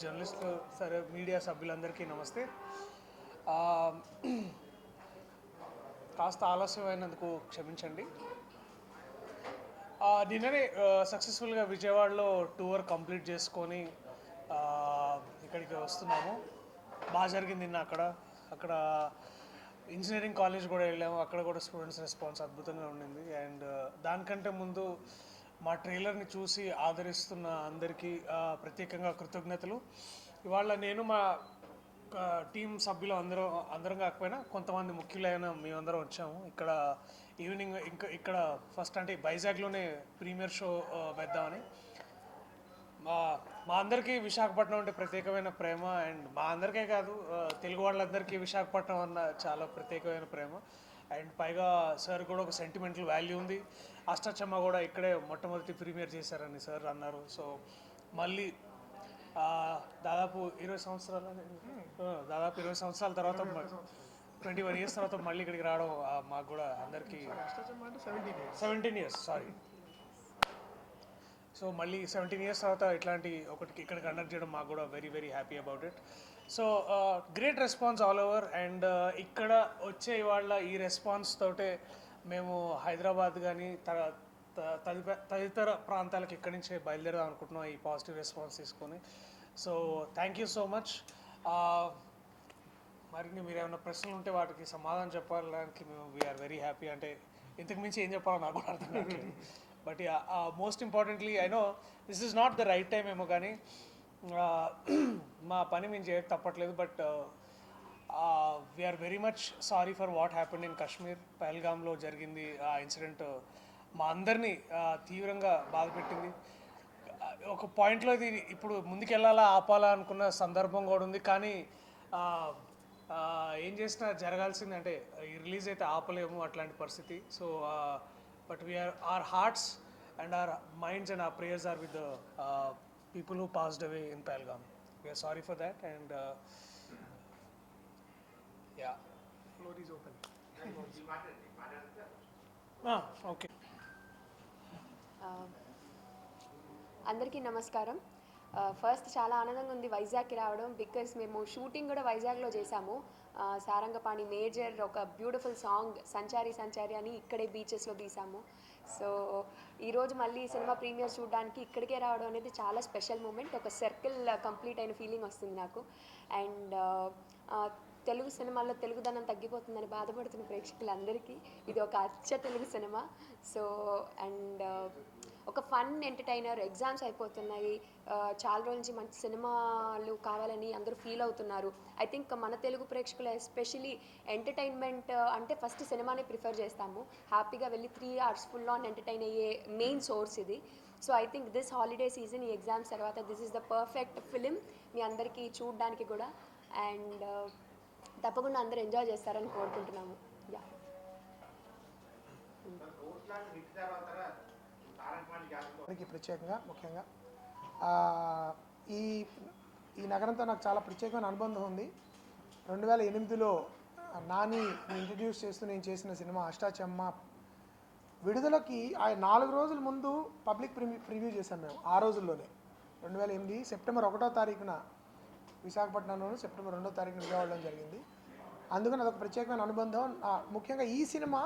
First సరే media సభ్యులందరికీ నమస్తే. కాస్త ఆలస్యమైనందుకు క్షమించండి. నిన్ననే సక్సెస్ఫుల్గా విజయవాడలో టూర్ కంప్లీట్ చేసుకొని ఇక్కడికి వస్తున్నాము. బాగా జరిగింది నిన్న అక్కడ. అక్కడ ఇంజనీరింగ్ కాలేజ్ కూడా వెళ్ళాము. అక్కడ కూడా స్టూడెంట్స్ రెస్పాన్స్ అద్భుతంగా ఉండింది. అండ్ దానికంటే ముందు మా ట్రైలర్ని చూసి ఆదరిస్తున్న అందరికీ ప్రత్యేకంగా కృతజ్ఞతలు. ఇవాళ నేను మా టీం సభ్యులు అందరం అందరం కాకపోయినా కొంతమంది ముఖ్యులైన మేమందరం వచ్చాము. ఇక్కడ ఈవినింగ్ ఇంకా ఇక్కడ ఫస్ట్ అంటే వైజాగ్లోనే ప్రీమియర్ షో ఆ, వేద్దామని. మా మా అందరికీ విశాఖపట్నం అంటే ప్రత్యేకమైన ప్రేమ అండ్ మా అందరికీ కాదు తెలుగు వాళ్ళందరికీ విశాఖపట్నం అన్న చాలా ప్రత్యేకమైన ప్రేమ. అండ్ పైగా సార్ కూడా ఒక సెంటిమెంటల్ వాల్యూ ఉంది. అష్టాచమ్మ కూడా ఇక్కడే మొట్టమొదటి ప్రీమియర్ చేశారని సార్ అన్నారు. సో మళ్ళీ దాదాపు ఇరవై సంవత్సరాలు దాదాపు ఇరవై సంవత్సరాల తర్వాత ట్వంటీ వన్ ఇయర్స్ తర్వాత మళ్ళీ ఇక్కడికి రావడం మాకు కూడా అందరికీ సెవెంటీన్ ఇయర్స్ సారీ సో మళ్ళీ సెవెంటీన్ ఇయర్స్ తర్వాత ఇట్లాంటి ఒకటి ఇక్కడ కండక్ట్ చేయడం మాకు కూడా very very happy about it so great response all over. And ఇక్కడ వచ్చే వాళ్ళ ఈ రెస్పాన్స్ తోటే మేము హైదరాబాద్ కానీ తదితర ప్రాంతాలకు ఇక్కడి నుంచే బయలుదేరదాం అనుకుంటున్నాం ఈ పాజిటివ్ రెస్పాన్స్ తీసుకొని. So thank you so much. మరిన్ని మీరు ఏమైనా ప్రశ్నలు ఉంటే వాటికి సమాధానం చెప్పడానికి మేము వీఆర్ వెరీ హ్యాపీ అంటే ఇంతకు మించి ఏం చెప్పాలో నాకు కూడా అర్థం కావట్లేదు. But most importantly I know this is not the right time ఏమో కానీ మా పని మేము చేయక తప్పట్లేదు but we are very much sorry for what happened in Kashmir పహల్గామ్లో జరిగింది ఆ ఇన్సిడెంట్ మా అందరినీ తీవ్రంగా బాధపెట్టింది ఒక పాయింట్లో ఇది ఇప్పుడు ముందుకెళ్ళాలా ఆపాలా అనుకున్న సందర్భం కూడా ఉంది. కానీ ఏం చేసినా జరగాల్సింది అంటే ఈ రిలీజ్ అయితే ఆపలేము అట్లాంటి పరిస్థితి. So but we are our hearts and our minds and our prayers are with people who passed away in Pahalgam we are sorry for that and yeah floor is open okay ఆ, అందరికీ నమస్కారం ఆ, first చాలా ఆనందంగా ఉంది వైజాగ్కి రావడం because మేము shooting కూడా వైజాగ్లో చేసాము సారంగపాణి మేజర్ ఒక బ్యూటిఫుల్ సాంగ్ సంచారి సంచారి అని ఇక్కడే బీచెస్లో తీసాము సో ఈరోజు మళ్ళీ సినిమా ప్రీమియర్ చూడడానికి ఇక్కడికే రావడం అనేది చాలా స్పెషల్ మూమెంట్ ఒక సర్కిల్ కంప్లీట్ అయిన ఫీలింగ్ వస్తుంది నాకు. అండ్ తెలుగు సినిమాల్లో తెలుగుదనం తగ్గిపోతుందని బాధపడుతున్న ప్రేక్షకులందరికీ ఇది ఒక అచ్చ తెలుగు సినిమా. సో అండ్ ఒక ఫన్ ఎంటర్టైనర్ ఎగ్జామ్స్ అయిపోతున్నాయి చాలా రోజుల నుంచి మంచి సినిమాలు కావాలని అందరూ ఫీల్ అవుతున్నారు. ఐ థింక్ మన తెలుగు ప్రేక్షకులు ఎస్పెషలీ ఎంటర్టైన్మెంట్ అంటే ఫస్ట్ సినిమానే ప్రిఫర్ చేస్తాము. హ్యాపీగా వెళ్ళి three hours full on entertain అయ్యే మెయిన్ సోర్స్ ఇది. So I think this holiday season ఈ ఎగ్జామ్స్ తర్వాత this is the perfect film మీ అందరికీ చూడడానికి కూడా. అండ్ తప్పకుండా అందరూ ఎంజాయ్ చేస్తారని కోరుకుంటున్నాము. యా. ప్రత్యేకంగా ముఖ్యంగా. ఈ ఈ నగరంతో నాకు చాలా ప్రత్యేకమైన అనుబంధం ఉంది. రెండు వేల ఎనిమిదిలో నాని ఇంట్రడ్యూస్ చేస్తూ నేను చేసిన సినిమా అష్టాచమ్మ. విడుదలకి ఆ నాలుగు రోజుల ముందు పబ్లిక్ ప్రివ్యూ ప్రివ్యూ చేశాం మేము ఆ రోజుల్లోనే. రెండు వేల ఎనిమిది సెప్టెంబర్ ఒకటో తారీఖున విశాఖపట్నంలోనూ సెప్టెంబర్ రెండో తారీఖున విజయవాడలో జరిగింది. అందుకని అదొక ప్రత్యేకమైన అనుబంధం. ముఖ్యంగా ఈ సినిమా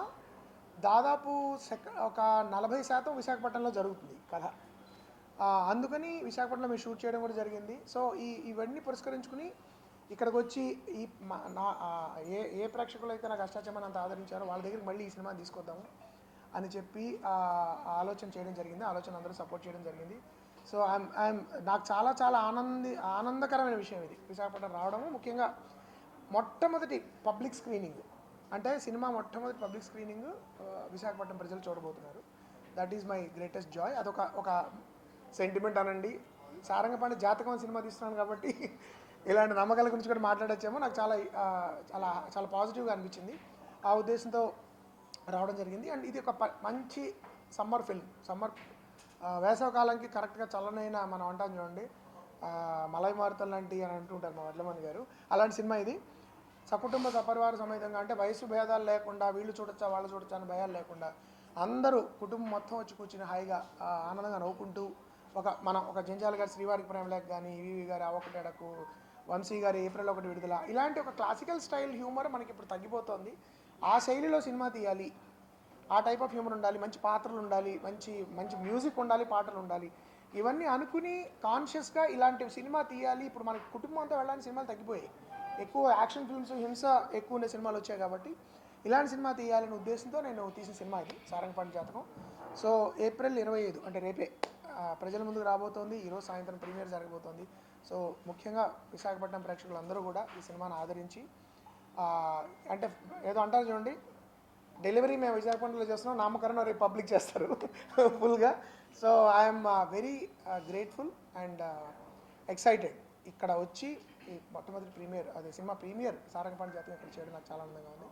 దాదాపు సెక ఒక నలభై శాతం విశాఖపట్నంలో జరుగుతుంది కథ. అందుకని విశాఖపట్నంలో మేము షూట్ చేయడం కూడా జరిగింది. సో ఈ ఇవన్నీ పురస్కరించుకుని ఇక్కడికి వచ్చి ఈ నా ఏ ఏ ప్రేక్షకులు అయితే నాకు అష్టాచమని అంత ఆదరించారో వాళ్ళ దగ్గరికి మళ్ళీ ఈ సినిమా తీసుకొద్దాము అని చెప్పి ఆలోచన చేయడం జరిగింది. ఆలోచన అందరూ సపోర్ట్ చేయడం జరిగింది. సో ఐఎమ్ ఐఎమ్ నాకు చాలా చాలా ఆనంది ఆనందకరమైన విషయం ఇది. విశాఖపట్నం రావడము ముఖ్యంగా మొట్టమొదటి పబ్లిక్ స్క్రీనింగ్. అంటే సినిమా మొట్టమొదటి పబ్లిక్ స్క్రీనింగ్ విశాఖపట్నం ప్రజలు చూడబోతున్నారు. That is my greatest joy అదొక ఒక సెంటిమెంట్ అనండి. సారంగపాణి జాతకం సినిమా తీస్తున్నాను కాబట్టి ఇలాంటి నమ్మకాల గురించి కూడా మాట్లాడచ్చేమో. నాకు చాలా చాలా చాలా పాజిటివ్గా అనిపించింది. ఆ ఉద్దేశంతో రావడం జరిగింది. అండ్ ఇది ఒక ప- మంచి సమ్మర్ ఫిల్మ్. సమ్మర్ వేసవకాలానికి కరెక్ట్గా చల్లనైన మనం అంటాం చూడండి. మలై మారుతలు లాంటి అని అంటుంటారు మా వడ్లమణి గారు. అలాంటి సినిమా ఇది. సకుటుంబ సపరివార సమేతంగా అంటే వయసు భేదాలు లేకుండా వీళ్ళు చూడొచ్చా వాళ్ళు చూడొచ్చా అని భయాలు లేకుండా అందరూ కుటుంబం మొత్తం వచ్చి కూర్చుని హాయిగా ఆనందంగా నవ్వుకుంటూ ఒక మనం ఒక జంజాల గారి శ్రీవారికి ప్రేమలేఖ కానీ ఈవీవి గారి అవకటేడకు వంశీ గారి ఏప్రిల్ ఒకటి విడుదల ఇలాంటి ఒక క్లాసికల్ స్టైల్ హ్యూమర్ మనకి ఇప్పుడు తగ్గిపోతుంది. ఆ శైలిలో సినిమా తీయాలి. ఆ టైప్ ఆఫ్ హ్యూమర్ ఉండాలి మంచి పాత్రలు ఉండాలి మంచి మంచి మ్యూజిక్ ఉండాలి పాటలు ఉండాలి. ఇవన్నీ అనుకుని కాన్షియస్గా ఇలాంటి సినిమా తీయాలి. ఇప్పుడు మనకి కుటుంబం అంతా వెళ్ళడానికి సినిమాలు తగ్గిపోయాయి. ఎక్కువ యాక్షన్ ఫిల్మ్స్ హింస ఎక్కువ ఉండే సినిమాలు వచ్చాయి కాబట్టి ఇలాంటి సినిమా తీయాలనే ఉద్దేశంతో నేను తీసిన సినిమా ఇది సారంగపాణి జాతకం. సో ఏప్రిల్ ఇరవై ఐదు అంటే రేపే ప్రజల ముందుకు రాబోతోంది. ఈరోజు సాయంత్రం ప్రీమియర్ జరగబోతోంది. సో ముఖ్యంగా విశాఖపట్నం ప్రేక్షకులందరూ కూడా ఈ సినిమాను ఆదరించి అంటే ఏదో అంటారు చూడండి డెలివరీ మేము విశాఖపట్నంలో చేస్తున్నాం నామకరణం రేపు పబ్లిక్ చేస్తారు ఫుల్గా. So I'm very grateful and excited. ఇక్కడ వచ్చి మొట్టమొదటి ప్రీమియర్ అదే సినిమా ప్రీమియర్ సారంగపాణి జాతీయం ఇక్కడ చేయడం నాకు చాలా ఆనందంగా ఉంది.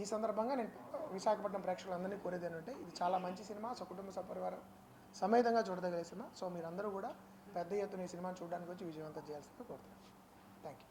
ఈ సందర్భంగా నేను విశాఖపట్నం ప్రేక్షకులందరినీ కోరేది ఏంటంటే ఇది చాలా మంచి సినిమా సకుటుంబ సపరివారం సమేతంగా చూడదగిన సినిమా. సో మీరందరూ కూడా పెద్ద ఎత్తున ఈ సినిమాని చూడడానికి వచ్చి విజయవంతం చేయాల్సిందిగా కోరుతున్నాను. Thank you